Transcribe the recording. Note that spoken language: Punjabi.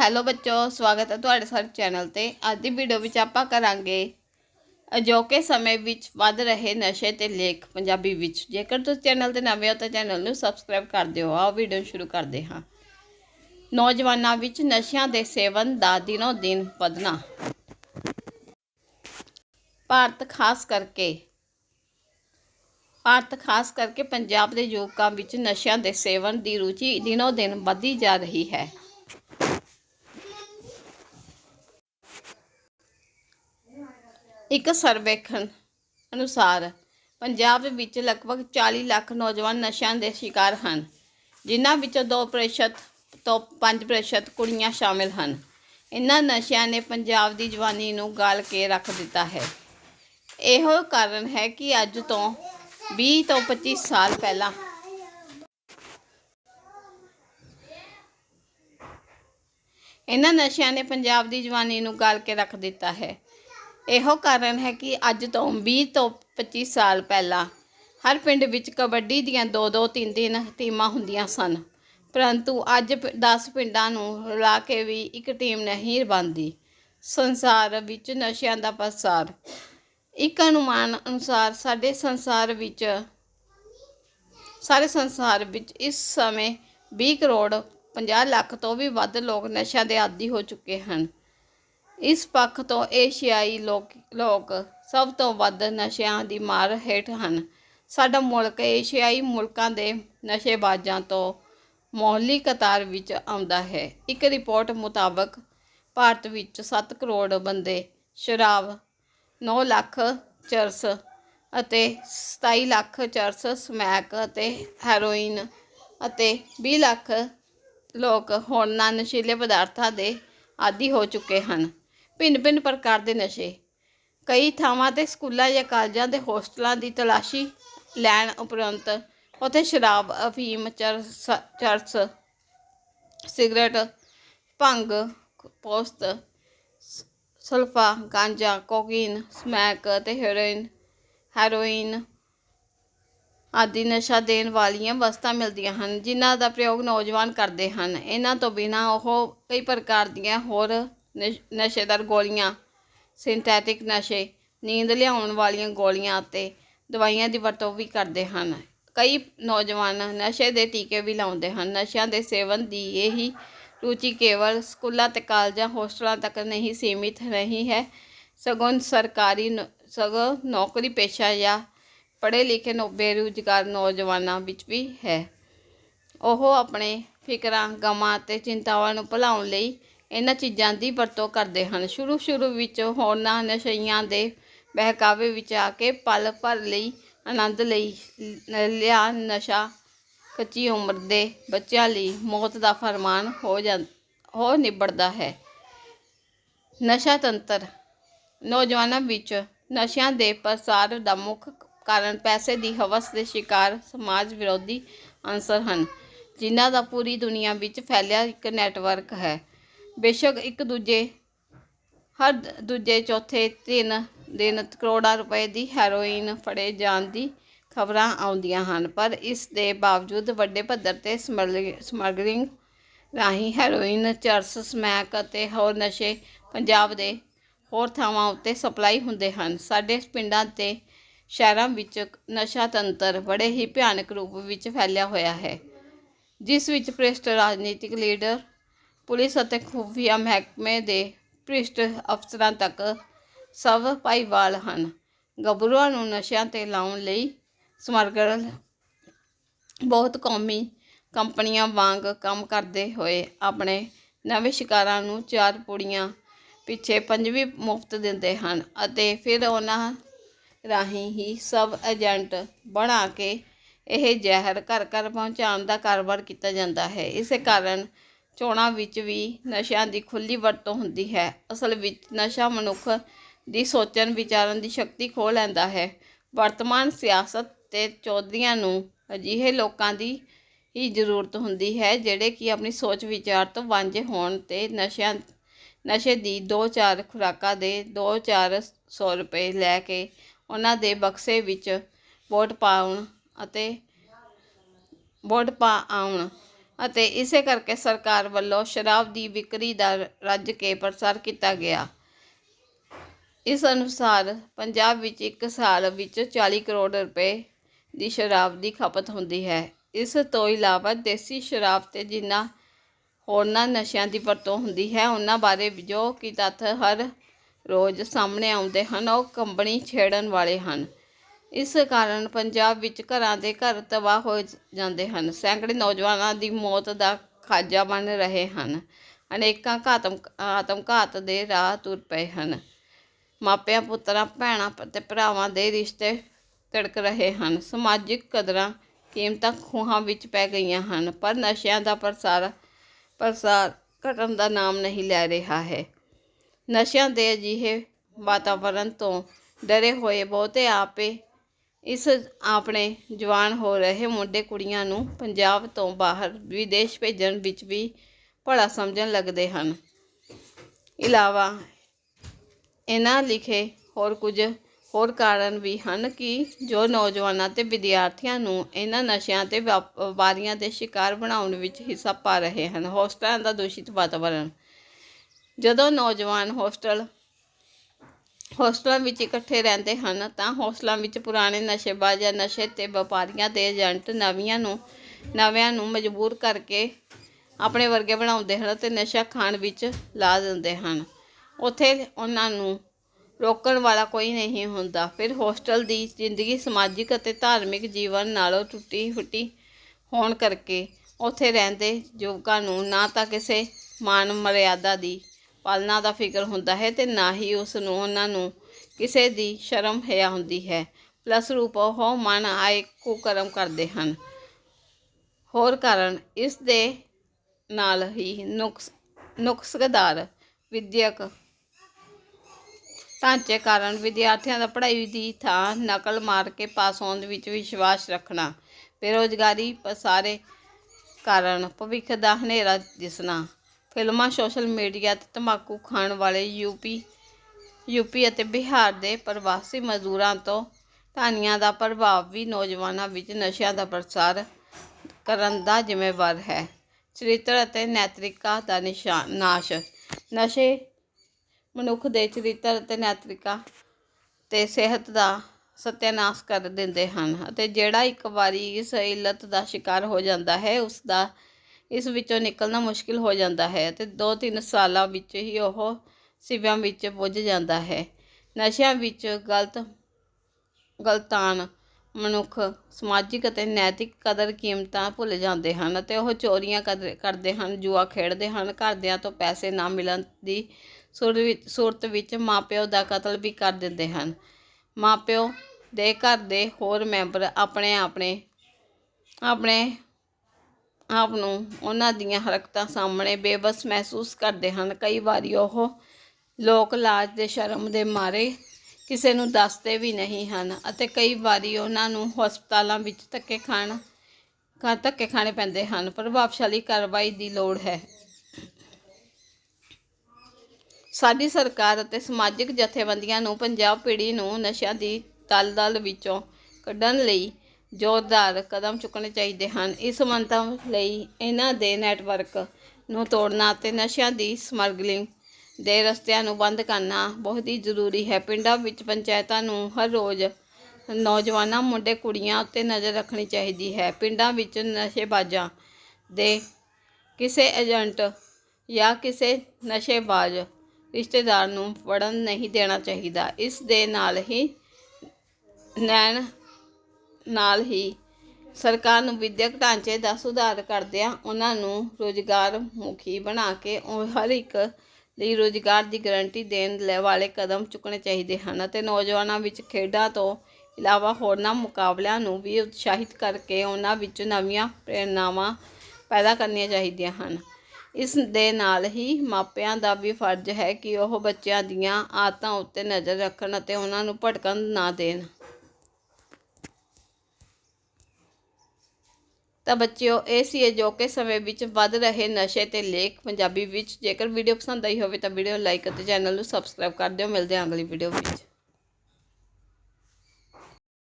ਹੈਲੋ ਬੱਚੋ, ਸਵਾਗਤ ਹੈ ਤੁਹਾਡੇ ਸਾਡੇ ਚੈਨਲ ਤੇ। ਅੱਜ ਦੀ ਵੀਡੀਓ ਵਿੱਚ ਆਪਾਂ ਕਰਾਂਗੇ ਅਜੋਕੇ ਸਮੇਂ ਵਿੱਚ ਵੱਧ ਰਹੇ ਨਸ਼ੇ ਤੇ ਲੇਖ ਪੰਜਾਬੀ ਵਿੱਚ। ਜੇਕਰ ਤੁਸੀਂ ਚੈਨਲ ਤੇ ਨਵੇਂ ਹੋ ਤਾਂ ਚੈਨਲ ਨੂੰ ਸਬਸਕ੍ਰਾਈਬ ਕਰ ਦਿਓ। ਆਓ ਵੀਡੀਓ ਸ਼ੁਰੂ ਕਰਦੇ ਹਾਂ। ਨੌਜਵਾਨਾਂ ਵਿੱਚ ਨਸ਼ਿਆਂ ਦੇ ਸੇਵਨ ਦਾ ਦਿਨੋ ਦਿਨ ਵਧਣਾ। ਭਾਰਤ ਖਾਸ ਕਰਕੇ, ਭਾਰਤ ਖਾਸ ਕਰਕੇ ਪੰਜਾਬ ਦੇ ਯੁਵਕਾਂ ਵਿੱਚ ਨਸ਼ਿਆਂ ਦੇ ਸੇਵਨ ਦੀ ਰੁਚੀ ਦਿਨੋ ਦਿਨ ਵਧਦੀ ਜਾ ਰਹੀ ਹੈ। ਇੱਕ ਸਰਵੇਖਣ ਅਨੁਸਾਰ ਪੰਜਾਬ ਵਿੱਚ ਲਗਭਗ 40 ਲੱਖ ਨੌਜਵਾਨ ਨਸ਼ਿਆਂ ਦੇ ਸ਼ਿਕਾਰ ਹਨ, ਜਿਨ੍ਹਾਂ ਵਿੱਚੋਂ 2% ਤੋਂ 5% ਕੁੜੀਆਂ ਸ਼ਾਮਿਲ ਹਨ। ਇਨ੍ਹਾਂ ਨਸ਼ਿਆਂ ਨੇ ਪੰਜਾਬ ਦੀ ਜਵਾਨੀ ਨੂੰ ਗਾਲ ਕੇ ਰੱਖ ਦਿੱਤਾ ਹੈ। ਇਹੋ ਕਾਰਨ ਹੈ ਕਿ ਅੱਜ ਤੋਂ 20 ਤੋਂ 25 ਸਾਲ ਪਹਿਲਾਂ ਇਹਨਾਂ ਨਸ਼ਿਆਂ ਨੇ ਪੰਜਾਬ ਦੀ ਜਵਾਨੀ ਨੂੰ ਗਾਲ ਕੇ ਰੱਖ ਦਿੱਤਾ ਹੈ। ਇਹੋ ਕਾਰਨ ਹੈ ਕਿ ਅੱਜ ਤੋਂ 20 ਤੋਂ 25 ਸਾਲ ਪਹਿਲਾਂ ਹਰ ਪਿੰਡ ਵਿੱਚ ਕਬੱਡੀ ਦੀਆਂ ਦੋ ਦੋ ਤਿੰਨ ਤਿੰਨ ਟੀਮਾਂ ਹੁੰਦੀਆਂ ਸਨ। ਪਰੰਤੂ ਅੱਜ 10 ਪਿੰਡਾਂ ਨੂੰ ਰਲਾ ਕੇ ਵੀ ਇੱਕ ਟੀਮ ਨਹੀਂ ਬਣਦੀ। ਸੰਸਾਰ ਵਿੱਚ ਨਸ਼ਿਆਂ ਦਾ ਪ੍ਰਸਾਰ। ਇੱਕ ਅਨੁਮਾਨ ਅਨੁਸਾਰ ਸਾਡੇ ਸੰਸਾਰ ਵਿੱਚ ਸਾਰੇ ਸੰਸਾਰ ਵਿੱਚ ਇਸ ਸਮੇਂ 20 ਕਰੋੜ 50 ਲੱਖ ਤੋਂ ਵੀ ਵੱਧ ਲੋਕ ਨਸ਼ਿਆਂ ਦੇ ਆਦੀ ਹੋ ਚੁੱਕੇ ਹਨ। ਇਸ ਪੱਖ ਤੋਂ ਏਸ਼ੀਆਈ ਲੋਕ ਲੋਕ ਸਭ ਤੋਂ ਵੱਧ ਨਸ਼ਿਆਂ ਦੀ ਮਾਰ ਹੇਠ ਹਨ। ਸਾਡਾ ਮੁਲਕ ਏਸ਼ੀਆਈ ਮੁਲਕਾਂ ਦੇ ਨਸ਼ੇਬਾਜ਼ਾਂ ਤੋਂ ਮੋਹਲੀ ਕਤਾਰ ਵਿੱਚ ਆਉਂਦਾ ਹੈ। ਇੱਕ ਰਿਪੋਰਟ ਮੁਤਾਬਕ ਭਾਰਤ ਵਿੱਚ 7 ਕਰੋੜ ਬੰਦੇ ਸ਼ਰਾਬ 9 ਲੱਖ ਚਰਸ ਅਤੇ 27 ਲੱਖ ਚਰਸ ਸਮੈਕ ਅਤੇ ਹੈਰੋਇਨ ਅਤੇ 20 ਲੱਖ ਲੋਕ ਹੋਰਨਾਂ ਨਸ਼ੀਲੇ ਪਦਾਰਥਾਂ ਦੇ ਆਦੀ ਹੋ ਚੁੱਕੇ ਹਨ। ਭਿੰਨ ਭਿੰਨ ਪ੍ਰਕਾਰ ਦੇ ਨਸ਼ੇ। ਕਈ ਥਾਵਾਂ ਤੇ ਸਕੂਲਾਂ ਜਾਂ ਕਾਲਜਾਂ ਦੇ ਹੋਸਟਲਾਂ ਦੀ ਤਲਾਸ਼ੀ ਲੈਣ ਉਪਰੰਤ ਉੱਥੇ ਸ਼ਰਾਬ, ਅਫੀਮ, ਚਰਸ ਚਰਸ, ਸਿਗਰਟ, ਭੰਗ, ਪੋਸਤ, ਸਲਫਾ, ਗਾਂਜਾ, ਕੋਕੀਨ, ਸਮੈਕ ਅਤੇ ਹੈਰੋਇਨ ਹੈਰੋਇਨ ਆਦਿ ਨਸ਼ਾ ਦੇਣ ਵਾਲੀਆਂ ਵਸਤਾਂ ਮਿਲਦੀਆਂ ਹਨ, ਜਿਨ੍ਹਾਂ ਦਾ ਪ੍ਰਯੋਗ ਨੌਜਵਾਨ ਕਰਦੇ ਹਨ। ਇਹਨਾਂ ਤੋਂ ਬਿਨਾਂ ਉਹ ਕਈ ਪ੍ਰਕਾਰ ਦੀਆਂ ਹੋਰ ਨਸ਼ੇਦਾਰ ਗੋਲੀਆਂ ਸਿੰਥੈਟਿਕ ਨਸ਼ੇ, ਨੀਂਦ ਲਿਆਉਣ ਵਾਲੀਆਂ ਗੋਲੀਆਂ ਅਤੇ ਦਵਾਈਆਂ ਦੀ ਵਰਤੋਂ ਵੀ ਕਰਦੇ ਹਨ। ਕਈ ਨੌਜਵਾਨ ਨਸ਼ੇ ਦੇ ਟੀਕੇ ਵੀ ਲਾਉਂਦੇ ਹਨ। ਨਸ਼ਿਆਂ ਦੇ ਸੇਵਨ ਦੀ ਇਹੀ ਰੁਚੀ ਕੇਵਲ ਸਕੂਲਾਂ ਅਤੇ ਕਾਲਜਾਂ, ਹੋਸਟਲਾਂ ਤੱਕ ਨਹੀਂ ਸੀਮਿਤ ਨਹੀਂ ਹੈ। ਸਗੋਂ ਸਰਕਾਰੀ ਨ- ਸਗੋਂ ਨੌਕਰੀ ਪੇਸ਼ਾ ਜਾਂ ਪੜ੍ਹੇ ਲਿਖੇ ਨੌ, ਬੇਰੁਜ਼ਗਾਰ ਨੌਜਵਾਨਾਂ ਵਿੱਚ ਵੀ ਹੈ। ਉਹ ਆਪਣੇ ਫਿਕਰਾਂ, ਗਮਾਂ ਅਤੇ ਚਿੰਤਾਵਾਂ ਨੂੰ ਭੁਲਾਉਣ ਲਈ ਇਹਨਾਂ ਚੀਜ਼ਾਂ ਦੀ ਵਰਤੋਂ ਕਰਦੇ ਹਨ। ਸ਼ੁਰੂ ਸ਼ੁਰੂ ਵਿੱਚ ਹੋਰਨਾਂ ਨਸ਼ਈਆਂ ਦੇ ਬਹਿਕਾਵੇ ਵਿੱਚ ਆ ਕੇ ਪਲ ਭਰ ਲਈ, ਆਨੰਦ ਲਈ, ਲਿਆ ਨਸ਼ਾ, ਕੱਚੀ ਉਮਰ ਦੇ ਬੱਚਿਆਂ ਲਈ ਮੌਤ ਦਾ ਫਰਮਾਨ ਹੋ ਜਾਂ, ਹੋ ਨਿਬੜਦਾ ਹੈ। ਨਸ਼ਾ ਤੰਤਰ। ਨੌਜਵਾਨਾਂ ਵਿੱਚ ਨਸ਼ਿਆਂ ਦੇ ਪ੍ਰਸਾਰ ਦਾ ਮੁੱਖ ਕਾਰਨ ਪੈਸੇ ਦੀ ਹਵਸ ਦੇ ਸ਼ਿਕਾਰ ਸਮਾਜ ਵਿਰੋਧੀ ਅੰਸਰ ਹਨ, ਜਿਨ੍ਹਾਂ ਦਾ ਪੂਰੀ ਦੁਨੀਆ ਵਿੱਚ ਫੈਲਿਆ ਇੱਕ ਨੈਟਵਰਕ ਹੈ। ਬੇਸ਼ੱਕ ਇੱਕ ਦੂਜੇ, ਹਰ ਦੂਜੇ ਚੌਥੇ ਦਿਨ ਦਿਨ ਕਰੋੜਾਂ ਰੁਪਏ ਦੀ ਹੈਰੋਇਨ ਫੜੇ ਜਾਣ ਦੀ ਖਬਰਾਂ ਆਉਂਦੀਆਂ ਹਨ, ਪਰ ਇਸ ਦੇ ਬਾਵਜੂਦ ਵੱਡੇ ਪੱਧਰ ਤੇ ਸਮਗਲਿ- ਸਮਗਲਿੰਗ ਰਾਹੀਂ ਹੈਰੋਇਨ, ਚਰਸ, ਸਮੈਕ ਅਤੇ ਹੋਰ ਨਸ਼ੇ ਪੰਜਾਬ ਦੇ ਹੋਰ ਥਾਵਾਂ ਉੱਤੇ ਸਪਲਾਈ ਹੁੰਦੇ ਹਨ। ਸਾਡੇ ਪਿੰਡਾਂ ਤੇ ਸ਼ਹਿਰਾਂ ਵਿੱਚ ਨਸ਼ਾ ਤੰਤਰ ਬੜੇ ਹੀ ਭਿਆਨਕ ਰੂਪ ਵਿੱਚ ਫੈਲਿਆ ਹੋਇਆ ਹੈ, ਜਿਸ ਵਿੱਚ ਭ੍ਰਿਸ਼ਟ ਰਾਜਨੀਤਿਕ ਲੀਡਰ ਪੁਲਿਸ ਅਤੇ ਖੁਫੀਆ ਮਹਿਕਮੇ ਦੇ ਭ੍ਰਿਸ਼ਟ ਅਫਸਰਾਂ ਤੱਕ ਸਭ ਭਾਈਵਾਲ ਹਨ। ਗੱਭਰੂਆਂ ਨੂੰ ਨਸ਼ਿਆਂ ਤੇ ਲਾਉਣ ਲਈ ਸਮਗਲਰ ਬਹੁਤ ਕੌਮੀ ਕੰਪਨੀਆਂ ਵਾਂਗ ਕੰਮ ਕਰਦੇ ਹੋਏ ਆਪਣੇ ਨਵੇਂ ਸ਼ਿਕਾਰਾਂ ਨੂੰ ਚਾਰ ਪੁੜੀਆਂ ਪਿੱਛੇ ਪੰਜਵੀਂ ਮੁਫਤ ਦਿੰਦੇ ਹਨ ਅਤੇ ਫਿਰ ਉਹਨਾਂ ਰਾਹੀਂ ਹੀ ਸਬ ਏਜੰਟ ਬਣਾ ਕੇ ਇਹ ਜ਼ਹਿਰ ਘਰ ਘਰ ਪਹੁੰਚਾਉਣ ਦਾ ਕਾਰੋਬਾਰ ਕੀਤਾ ਜਾਂਦਾ ਹੈ। ਇਸੇ ਕਾਰਨ ਚੋਣਾਂ ਵਿੱਚ ਵੀ ਨਸ਼ਿਆਂ ਦੀ ਖੁੱਲ੍ਹੀ ਵਰਤੋਂ ਹੁੰਦੀ ਹੈ। ਅਸਲ ਵਿੱਚ ਨਸ਼ਾ ਮਨੁੱਖ ਦੀ ਸੋਚਣ, ਵਿਚਾਰਨ ਦੀ ਸ਼ਕਤੀ ਖੋਹ ਲੈਂਦਾ ਹੈ। ਵਰਤਮਾਨ ਸਿਆਸਤ ਅਤੇ ਚੌਧਰੀਆਂ ਨੂੰ ਅਜਿਹੇ ਲੋਕਾਂ ਦੀ ਹੀ ਜ਼ਰੂਰਤ ਹੁੰਦੀ ਹੈ, ਜਿਹੜੇ ਕਿ ਆਪਣੀ ਸੋਚ, ਵਿਚਾਰ ਤੋਂ ਵਾਂਝੇ ਹੋਣ ਤੇ ਨਸ਼ਿਆਂ, ਨਸ਼ੇ ਦੀ ਦੋ ਚਾਰ ਖੁਰਾਕਾਂ ਦੇ ਦੋ ਚਾਰ ਸੌ ਰੁਪਏ ਲੈ ਕੇ ਉਹਨਾਂ ਦੇ ਬਕਸੇ ਵਿੱਚ ਵੋਟ ਪਾਉਣ ਅਤੇ ਵੋਟ ਪਾ ਆਉਣ। ਅਤੇ ਇਸੇ ਕਰਕੇ ਸਰਕਾਰ ਵੱਲੋਂ ਸ਼ਰਾਬ ਦੀ ਵਿਕਰੀ ਦਾ ਰੱਜ ਕੇ ਪ੍ਰਸਾਰ ਕੀਤਾ ਗਿਆ। ਇਸ ਅਨੁਸਾਰ ਪੰਜਾਬ ਵਿੱਚ ਇੱਕ ਸਾਲ ਵਿੱਚ 40 ਕਰੋੜ ਰੁਪਏ ਦੀ ਸ਼ਰਾਬ ਦੀ ਖਪਤ ਹੁੰਦੀ ਹੈ। ਇਸ ਤੋਂ ਇਲਾਵਾ ਦੇਸੀ ਸ਼ਰਾਬ ਤੇ ਜਿਨ੍ਹਾਂ ਹੋਰਨਾਂ ਨਸ਼ਿਆਂ ਦੀ ਵਰਤੋਂ ਹੁੰਦੀ ਹੈ, ਉਹਨਾਂ ਬਾਰੇ ਜੋ ਕਿ ਤੱਥ ਹਰ ਰੋਜ਼ ਸਾਹਮਣੇ ਆਉਂਦੇ ਹਨ, ਉਹ ਕੰਬਣੀ ਛੇੜਨ ਵਾਲੇ ਹਨ। ਇਸ ਕਾਰਨ ਪੰਜਾਬ ਵਿੱਚ ਘਰਾਂ ਦੇ ਘਰ ਤਬਾਹ ਹੋ ਜਾਂਦੇ ਹਨ। ਸੈਂਕੜੇ ਨੌਜਵਾਨਾਂ ਦੀ ਮੌਤ ਦਾ ਖਾਜਾ ਬਣ ਰਹੇ ਹਨ। ਅਨੇਕਾਂ ਘਾਤਮ, ਆਤਮਘਾਤ ਦੇ ਰਾਹ ਤੁਰ ਪਏ ਹਨ। ਮਾਪਿਆਂ, ਪੁੱਤਰਾਂ, ਭੈਣਾਂ ਅਤੇ ਭਰਾਵਾਂ ਦੇ ਰਿਸ਼ਤੇ ਤਿੜਕ ਰਹੇ ਹਨ। ਸਮਾਜਿਕ ਕਦਰਾਂ ਕੀਮਤਾਂ ਖੂਹਾਂ ਵਿੱਚ ਪੈ ਗਈਆਂ ਹਨ, ਪਰ ਨਸ਼ਿਆਂ ਦਾ ਪ੍ਰਸਾਰ ਪ੍ਰਸਾਰ ਘਟਣ ਦਾ ਨਾਮ ਨਹੀਂ ਲੈ ਰਿਹਾ ਹੈ। ਨਸ਼ਿਆਂ ਦੇ ਅਜਿਹੇ ਵਾਤਾਵਰਣ ਤੋਂ ਡਰੇ ਹੋਏ ਬਹੁਤੇ ਆਪੇ ਇਸ ਆਪਣੇ ਜਵਾਨ ਹੋ ਰਹੇ ਮੁੰਡੇ ਕੁੜੀਆਂ ਨੂੰ ਪੰਜਾਬ ਤੋਂ ਬਾਹਰ ਵਿਦੇਸ਼ ਭੇਜਣ ਵਿੱਚ ਵੀ ਭਲਾ ਸਮਝਣ ਲੱਗਦੇ ਹਨ। ਇਲਾਵਾ ਇਹਨਾਂ ਲਿਖੇ ਹੋਰ ਕੁਝ ਹੋਰ ਕਾਰਨ ਵੀ ਹਨ ਕਿ ਜੋ ਨੌਜਵਾਨਾਂ ਤੇ ਵਿਦਿਆਰਥੀਆਂ ਨੂੰ ਇਹਨਾਂ ਨਸ਼ਿਆਂ ਤੇ ਵਪ- ਵਪਾਰੀਆਂ ਦੇ ਸ਼ਿਕਾਰ ਬਣਾਉਣ ਵਿੱਚ ਹਿੱਸਾ ਪਾ ਰਹੇ ਹਨ, ਹੋਸਟਲਾਂ ਦਾ ਦੂਸ਼ਿਤ ਵਾਤਾਵਰਣ ਜਦੋਂ ਨੌਜਵਾਨ ਹੋਸਟਲ ਹੋਸਟਲਾਂ ਵਿੱਚ ਇਕੱਠੇ ਰਹਿੰਦੇ ਹਨ, ਤਾਂ ਹੋਸਟਲਾਂ ਵਿੱਚ ਪੁਰਾਣੇ ਨਸ਼ੇਬਾਜ਼ ਜਾਂ ਨਸ਼ੇ ਤੇ ਵਪਾਰੀਆਂ ਦੇ ਏਜੰਟ ਨਵੀਆਂ ਨੂੰ, ਨਵਿਆਂ ਨੂੰ ਮਜਬੂਰ ਕਰਕੇ ਆਪਣੇ ਵਰਗੇ ਬਣਾਉਂਦੇ ਹਨ ਤੇ ਨਸ਼ਾ ਖਾਣ ਵਿੱਚ ਲਾ ਦਿੰਦੇ ਹਨ। ਉੱਥੇ ਉਹਨਾਂ ਨੂੰ ਰੋਕਣ ਵਾਲਾ ਕੋਈ ਨਹੀਂ ਹੁੰਦਾ। ਫਿਰ ਹੋਸਟਲ ਦੀ ਜ਼ਿੰਦਗੀ ਸਮਾਜਿਕ ਅਤੇ ਧਾਰਮਿਕ ਜੀਵਨ ਨਾਲੋਂ ਟੁੱਟੀ ਫੁੱਟੀ ਹੋਣ ਕਰਕੇ ਉੱਥੇ ਰਹਿੰਦੇ ਯੁਵਕਾਂ ਨੂੰ ਨਾ ਤਾਂ ਕਿਸੇ ਮਾਨ ਮਰਿਆਦਾ ਦੀ ਪਾਲਣਾ ਦਾ ਫਿਕਰ ਹੁੰਦਾ ਹੈ ਤੇ ਨਾ ਹੀ ਉਸ ਨੂੰ ਉਹਨਾਂ ਨੂੰ ਕਿਸੇ ਦੀ ਸ਼ਰਮ ਹਿਆ ਹੁੰਦੀ ਹੈ। ਪਲਸ ਰੂਪ ਉਹ ਮਨ ਆਏ ਕੁਕਰਮ ਕਰਦੇ ਹਨ। ਹੋਰ ਕਾਰਨ, ਇਸ ਦੇ ਨਾਲ ਹੀ ਨੁਕਸ ਨੁਕਸਦਾਰ ਵਿਦਿਅਕ ਢਾਂਚੇ ਕਾਰਨ ਵਿਦਿਆਰਥੀਆਂ ਦਾ ਪੜ੍ਹਾਈ ਦੀ ਥਾਂ ਨਕਲ ਮਾਰ ਕੇ ਪਾਸ ਹੋਣ ਵਿੱਚ ਵਿਸ਼ਵਾਸ ਰੱਖਣਾ, ਬੇਰੁਜ਼ਗਾਰੀ ਪਸਾਰੇ ਕਾਰਨ ਭਵਿੱਖ ਦਾ ਹਨੇਰਾ ਦਿਸਣਾ ਫਿਲਮਾਂ, ਸੋਸ਼ਲ ਮੀਡੀਆ ਤੇ ਤੰਬਾਕੂ ਖਾਣ ਵਾਲੇ ਯੂਪੀ ਯੂਪੀ ਅਤੇ ਬਿਹਾਰ ਦੇ ਪ੍ਰਵਾਸੀ ਮਜ਼ਦੂਰਾਂ ਤੋਂ ਕਹਾਣੀਆਂ ਦਾ ਪ੍ਰਭਾਵ ਵੀ ਨੌਜਵਾਨਾਂ ਵਿੱਚ ਨਸ਼ਿਆਂ ਦਾ ਪ੍ਰਸਾਰ ਕਰਨ ਦਾ ਜ਼ਿੰਮੇਵਾਰ ਹੈ। ਚਰਿੱਤਰ ਅਤੇ ਨੈਤਿਕਤਾ ਦਾ ਨਿਸ਼ਾਨ ਨਾਸ਼। ਨਸ਼ੇ ਮਨੁੱਖ ਦੇ ਚਰਿੱਤਰ ਅਤੇ ਨੈਤਿਕਤਾ ਤੇ ਸਿਹਤ ਦਾ ਸਤਿਆਨਾਸ਼ ਕਰ ਦਿੰਦੇ ਹਨ ਅਤੇ ਜਿਹੜਾ ਇੱਕ ਵਾਰੀ ਇਸ ਇਲਤ ਦਾ ਸ਼ਿਕਾਰ ਹੋ ਜਾਂਦਾ ਹੈ ਉਸ ਦਾ ਇਸ ਵਿੱਚੋਂ ਨਿਕਲਣਾ ਮੁਸ਼ਕਿਲ ਹੋ ਜਾਂਦਾ ਹੈ ਅਤੇ 2-3 ਸਾਲਾਂ ਵਿੱਚ ਹੀ ਉਹ ਸਿਵਿਆਂ ਵਿੱਚ ਪੁੱਜ ਜਾਂਦਾ ਹੈ। ਨਸ਼ਿਆਂ ਵਿੱਚ ਗਲਤ, ਗਲਤਾਨ ਮਨੁੱਖ ਸਮਾਜਿਕ ਅਤੇ ਨੈਤਿਕ ਕਦਰ ਕੀਮਤਾਂ ਭੁੱਲ ਜਾਂਦੇ ਹਨ ਅਤੇ ਉਹ ਚੋਰੀਆਂ ਕਰਦੇ ਹਨ, ਜੂਆ ਖੇਡਦੇ ਹਨ, ਘਰਦਿਆਂ ਤੋਂ ਪੈਸੇ ਨਾ ਮਿਲਣ ਦੀ ਸੁਰ ਸੂਰਤ ਵਿੱਚ ਮਾਪਿਓ ਦਾ ਕਤਲ ਵੀ ਕਰ ਦਿੰਦੇ ਹਨ। ਮਾਪਿਓ ਦੇ ਘਰ ਦੇ ਹੋਰ ਮੈਂਬਰ ਆਪਣੇ ਆਪਣੇ ਆਪਣੇ ਆਪ ਨੂੰ ਉਹਨਾਂ ਦੀਆਂ ਹਰਕਤਾਂ ਸਾਹਮਣੇ ਬੇਬਸ ਮਹਿਸੂਸ ਕਰਦੇ ਹਨ। ਕਈ ਵਾਰੀ ਉਹ ਲੋਕ ਲਾਜ ਦੇ ਸ਼ਰਮ ਦੇ ਮਾਰੇ ਕਿਸੇ ਨੂੰ ਦੱਸਦੇ ਵੀ ਨਹੀਂ ਹਨ ਅਤੇ ਕਈ ਵਾਰੀ ਉਹਨਾਂ ਨੂੰ ਹਸਪਤਾਲਾਂ ਵਿੱਚ ਧੱਕੇ ਖਾਣ ਖਾ ਧੱਕੇ ਖਾਣੇ ਪੈਂਦੇ ਹਨ। ਪ੍ਰਭਾਵਸ਼ਾਲੀ ਕਾਰਵਾਈ ਦੀ ਲੋੜ ਹੈ। ਸਾਡੀ ਸਰਕਾਰ ਅਤੇ ਸਮਾਜਿਕ ਜਥੇਬੰਦੀਆਂ ਨੂੰ ਪੰਜਾਬ ਪੀੜ੍ਹੀ ਨੂੰ ਨਸ਼ਿਆਂ ਦੀ ਦਲਦਲ ਵਿੱਚੋਂ ਕੱਢਣ ਲਈ ਜ਼ੋਰਦਾਰ ਕਦਮ ਚੁੱਕਣੇ ਚਾਹੀਦੇ ਹਨ। ਇਸ ਮੰਤਵ ਲਈ ਇਹਨਾਂ ਦੇ ਨੈਟਵਰਕ ਨੂੰ ਤੋੜਨਾ ਅਤੇ ਨਸ਼ਿਆਂ ਦੀ ਸਮਗਲਿੰਗ ਦੇ ਰਸਤਿਆਂ ਨੂੰ ਬੰਦ ਕਰਨਾ ਬਹੁਤ ਹੀ ਜ਼ਰੂਰੀ ਹੈ। ਪਿੰਡਾਂ ਵਿੱਚ ਪੰਚਾਇਤਾਂ ਨੂੰ ਹਰ ਰੋਜ਼ ਨੌਜਵਾਨਾਂ, ਮੁੰਡੇ, ਕੁੜੀਆਂ ਉੱਤੇ ਨਜ਼ਰ ਰੱਖਣੀ ਚਾਹੀਦੀ ਹੈ। ਪਿੰਡਾਂ ਵਿੱਚ ਨਸ਼ੇਬਾਜ਼ਾਂ ਦੇ ਕਿਸੇ ਏਜੰਟ ਜਾਂ ਕਿਸੇ ਨਸ਼ੇਬਾਜ਼ ਰਿਸ਼ਤੇਦਾਰ ਨੂੰ ਵੜਨ ਨਹੀਂ ਦੇਣਾ ਚਾਹੀਦਾ। ਇਸ ਦੇ ਨਾਲ ਹੀ ਨੈਣ ਨਾਲ ਹੀ ਸਰਕਾਰ ਨੂੰ ਵਿੱਦਿਅਕ ਢਾਂਚੇ ਦਾ ਸੁਧਾਰ ਕਰਦਿਆਂ ਉਹਨਾਂ ਨੂੰ ਰੁਜ਼ਗਾਰ ਮੁਖੀ ਬਣਾ ਕੇ ਉਹ ਹਰ ਇੱਕ ਲਈ ਰੁਜ਼ਗਾਰ ਦੀ ਗਾਰੰਟੀ ਦੇਣ ਲੈ ਵਾਲੇ ਕਦਮ ਚੁੱਕਣੇ ਚਾਹੀਦੇ ਹਨ ਅਤੇ ਨੌਜਵਾਨਾਂ ਵਿੱਚ ਖੇਡਾਂ ਤੋਂ ਇਲਾਵਾ ਹੋਰਨਾਂ ਮੁਕਾਬਲਿਆਂ ਨੂੰ ਵੀ ਉਤਸ਼ਾਹਿਤ ਕਰਕੇ ਉਹਨਾਂ ਵਿੱਚ ਨਵੀਆਂ ਪ੍ਰੇਰਨਾਵਾਂ ਪੈਦਾ ਕਰਨੀਆਂ ਚਾਹੀਦੀਆਂ ਹਨ। ਇਸ ਦੇ ਨਾਲ ਹੀ ਮਾਪਿਆਂ ਦਾ ਵੀ ਫਰਜ਼ ਹੈ ਕਿ ਉਹ ਬੱਚਿਆਂ ਦੀਆਂ ਆਦਤਾਂ ਉੱਤੇ ਨਜ਼ਰ ਰੱਖਣ ਅਤੇ ਉਹਨਾਂ ਨੂੰ ਭਟਕਣ ਨਾ ਦੇਣ। ਤਾਂ ਬੱਚਿਓ, ਇਹ ਸੀ ਅਜੋਕੇ ਸਮੇਂ ਵਿੱਚ ਵੱਧ ਰਹੇ ਨਸ਼ੇ ਤੇ ਲੇਖ ਪੰਜਾਬੀ ਵਿੱਚ। ਜੇਕਰ ਵੀਡੀਓ ਪਸੰਦ ਆਈ ਹੋਵੇ ਤਾਂ ਵੀਡੀਓ ਲਾਈਕ ਅਤੇ ਚੈਨਲ ਨੂੰ ਸਬਸਕ੍ਰਾਈਬ ਕਰ ਦਿਓ। ਮਿਲਦੇ ਹਾਂ ਅਗਲੀ ਵੀਡੀਓ ਵਿੱਚ।